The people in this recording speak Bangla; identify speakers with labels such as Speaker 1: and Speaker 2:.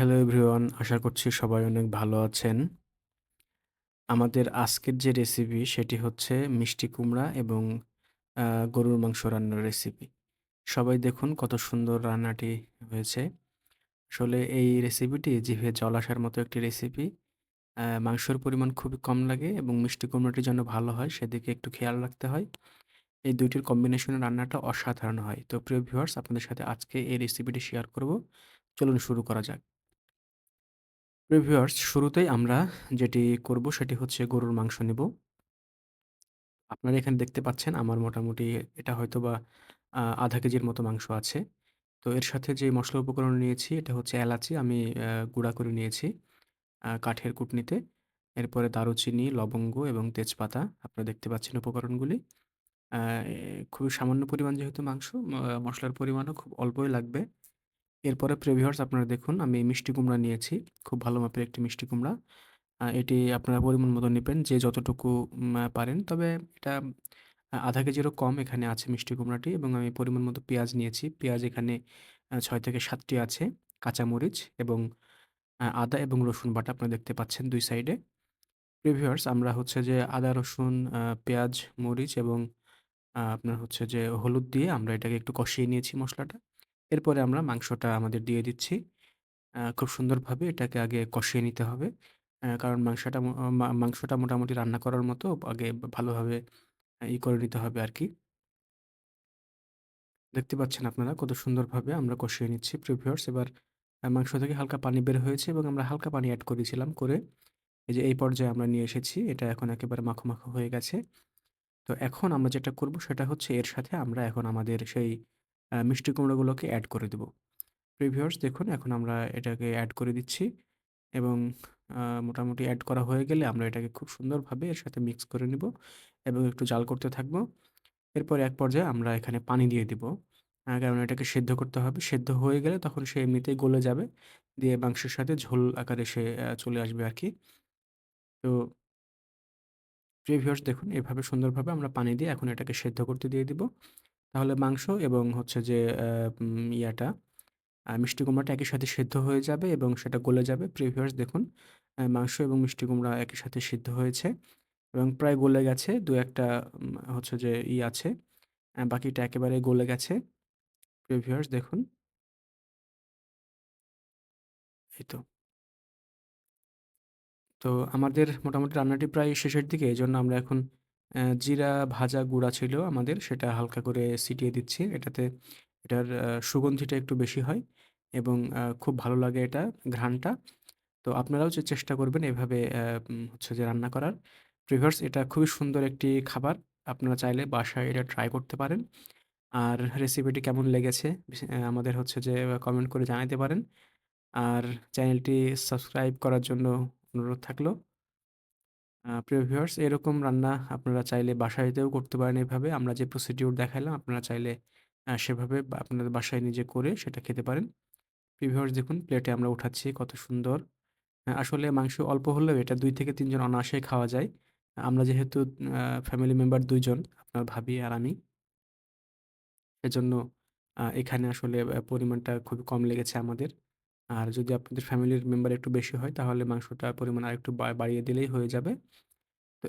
Speaker 1: হ্যালো এভরিওয়ান আশা করছি সবাই অনেক ভালো আছেন। আমাদের আজকের যে রেসিপি সেটি হচ্ছে মিষ্টি কুমড়া এবং গরুর মাংস রান্নার রেসিপি সবাই দেখুন কত সুন্দর রান্নাটি হয়েছে। আসলে এই রেসিপিটি জিভে জল আসার মতো একটি রেসিপি মাংসের পরিমাণ খুবই কম লাগে এবং মিষ্টি কুমড়াটি যেন ভালো হয় সেদিকে একটু খেয়াল রাখতে হয়। এই দুইটির কম্বিনেশনে রান্নাটা অসাধারণ হয়। তো প্রিয় ভিউয়ার্স আপনাদের সাথে আজকে এই রেসিপিটি শেয়ার করব। চলুন শুরু করা যাক। প্রিয় ভিউয়ার্স শুরুতেই আমরা যেটি করব সেটি হচ্ছে গরুর মাংস নেব। আপনারা এখানে দেখতে পাচ্ছেন আমার মোটামুটি এটা হয়তো বা আধা কেজির মতো মাংস আছে। তো এর সাথে যে মশলা উপকরণ নিয়েছি এটা হচ্ছে এলাচি আমি গুঁড়া করে নিয়েছি কাঠের কুটনিতে। এরপরে দারুচিনি, লবঙ্গ এবং তেজপাতা আপনারা দেখতে পাচ্ছেন উপকরণগুলি। খুবই সামান্য পরিমাণ যেহেতু মাংস মশলার পরিমাণও খুব অল্পই লাগবে। এরপরে প্রিয় ভিউয়ার্স আপনারা দেখুন আমি মিষ্টি কুমড়া নিয়েছি। খুব ভালো মাপের একটি মিষ্টি কুমড়া। এটি আপনারা পরিমাণ মতো নেবেন যে যতটুকু পারেন। তবে এটা আধা কেজিরও কম এখানে আছে মিষ্টি কুমড়াটি এবং আমি পরিমাণ মতো পেঁয়াজ নিয়েছি। পেঁয়াজ এখানে ছয় থেকে ৭ টি আছে। কাঁচামরিচ এবং আদা এবং রসুন বাটা আপনারা দেখতে পাচ্ছেন দুই সাইডে। প্রিভিওয়ার্স আমরা হচ্ছে যে আদা, রসুন, পেঁয়াজ, মরিচ এবং আপনার হচ্ছে যে হলুদ দিয়ে আমরা এটাকে একটু কষিয়ে নিয়েছি মসলাটা। এরপরে আমরা মাংসটা আমাদের দিয়ে দিচ্ছি। খুব সুন্দরভাবে এটাকে আগে কষিয়ে নিতে হবে। কারণ মাংসটা মাংসটা মোটামুটি রান্না করার মতো আগে ভালোভাবে ই করে নিতে হবে আর কি দেখতে পাচ্ছেন আপনারা কত সুন্দরভাবে আমরা কষিয়ে নিচ্ছি প্রিয় ভিউয়ার্স। এবার মাংস থেকে হালকা পানি বের হয়েছে এবং আমরা হালকা পানি অ্যাড করেছিলাম করে এই যে এই পর্যায়ে আমরা নিয়ে এসেছি। এটা এখন একেবারে মাখো, মাখো হয়ে গেছে। তো এখন আমরা যেটা করব সেটা হচ্ছে এর সাথে আমরা এখন আমাদের সেই মিষ্টি কুমড়োগুলোকে অ্যাড করে দেব। প্রিয় ভিউয়ার্স দেখুন, এখন আমরা এটাকে অ্যাড করে দিচ্ছি এবং মোটামুটি অ্যাড করা হয়ে গেলে আমরা এটাকে খুব সুন্দরভাবে এর সাথে মিক্স করে নিব এবং একটু জাল করতে থাকব। এরপর এক পর্যায়ে আমরা এখানে পানি দিয়ে দিব। কারণ এটাকে সেদ্ধ করতে হবে। সেদ্ধ হয়ে গেলে তখন সে এমনিতেই গলে যাবে। দিয়ে মাংসের সাথে ঝোল আকারে সে চলে আসবে আর কি তো প্রিয় ভিউয়ার্স দেখুন, এভাবে সুন্দরভাবে আমরা পানি দিয়ে এখন এটাকে সেদ্ধ করতে দিয়ে দিব। তাহলে মাংস এবং হচ্ছে যে ইয়াটা মিষ্টি কুমড়াটা একই সাথে সিদ্ধ হয়ে যাবে এবং সেটা গলে যাবে। প্রিয় ভিউয়ার্স দেখুন মাংস এবং মিষ্টি কুমড়া একই সাথে সিদ্ধ হয়েছে এবং প্রায় গলে গেছে। দু একটা হচ্ছে যে, ই আছে। বাকিটা একেবারে গলে গেছে। প্রিয় ভিউয়ার্স দেখুন। এই তো। তো আমাদের মোটামুটি রান্নাটি প্রায় শেষের দিকে। এই জন্য আমরা এখন জিরা ভাজা গুঁড়া ছিল আমাদের, সেটা হালকা করে ছিটিয়ে দিচ্ছি। এটাতে, এটার সুগন্ধিটা একটু বেশি হয় এবং খুব ভালো লাগে এটা ঘ্রাণটা। তো আপনারাও যে চেষ্টা করবেন এভাবে হচ্ছে যে রান্না করার। ভিউয়ার্স এটা খুবই সুন্দর একটি খাবার। আপনারা চাইলে বাসায় এটা ট্রাই করতে পারেন। আর রেসিপিটি কেমন লেগেছে আমাদের হচ্ছে যে কমেন্ট করে জানাতে পারেন। আর চ্যানেলটি সাবস্ক্রাইব করার জন্য অনুরোধ থাকল। প্রিয় ভিউয়ার্স এরকম রান্না আপনারা চাইলে বাসায়তেও করতে পারেন এভাবে। আমরা যে প্রসিডিউর দেখাইলাম আপনারা চাইলে সেভাবে বা আপনাদের বাসায় নিজে করে সেটা খেতে পারেন। প্রিয় ভিউয়ার্স দেখুন প্লেটে আমরা উঠাচ্ছি কত সুন্দর। আসলে মাংস অল্প হলেও এটা ২ থেকে ৩ জন অনায়াসেই খাওয়া যায়। আমরা যেহেতু ফ্যামিলি মেম্বার ২ জন, আপনার ভাবি আর আমি। এজন্য এখানে আসলে পরিমাণটা খুবই কম লেগেছে আমাদের। আর যদি আপনাদের ফ্যামিলির মেম্বার একটু বেশি হয়, তাহলে মাংসটার পরিমাণ আরেকটু বাড়িয়ে দিলেই হয়ে যাবে।